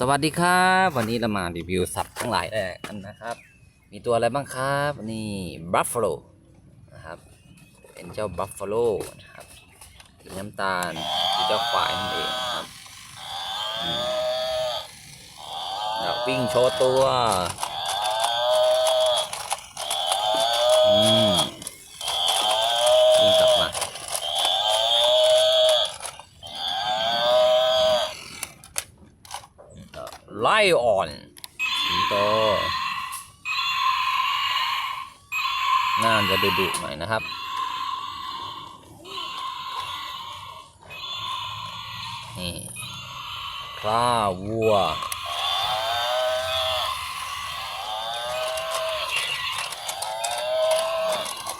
สวัสดีครับวันนี้เรามารีวิวสัตว์ทั้งหลายแหละกันนะครับ มีตัวอะไรบ้างครับนี่บัฟฟาโลนะครับเป็นเจ้าบัฟฟาโลนะครับสีน้ำตาลคือเจ้าควายนั่นเองครับวิ่งโชว์ตัวอืมวิ่งกลับมา ไล่อ่อนสิงโตน่าจะดุดุๆหน่อยนะครับ นี่คล้าวัว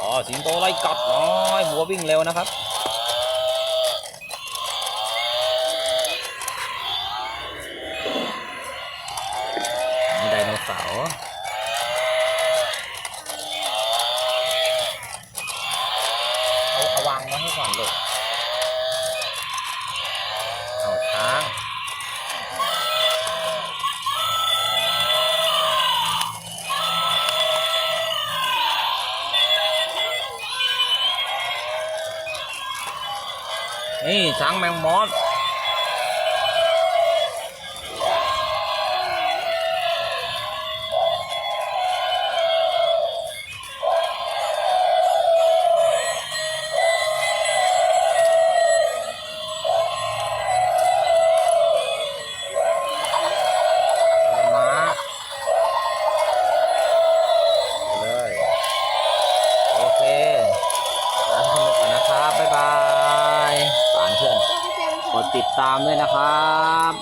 อ๋อสิงโตไล่กัดน้อยวัววิ่งเร็วนะครับ มีไดโนเสาร์เอาเอาวางไว้ให้ก่อนลูกเอาช้างนี่ช้างแมงมอส ติดตามด้วยนะครับ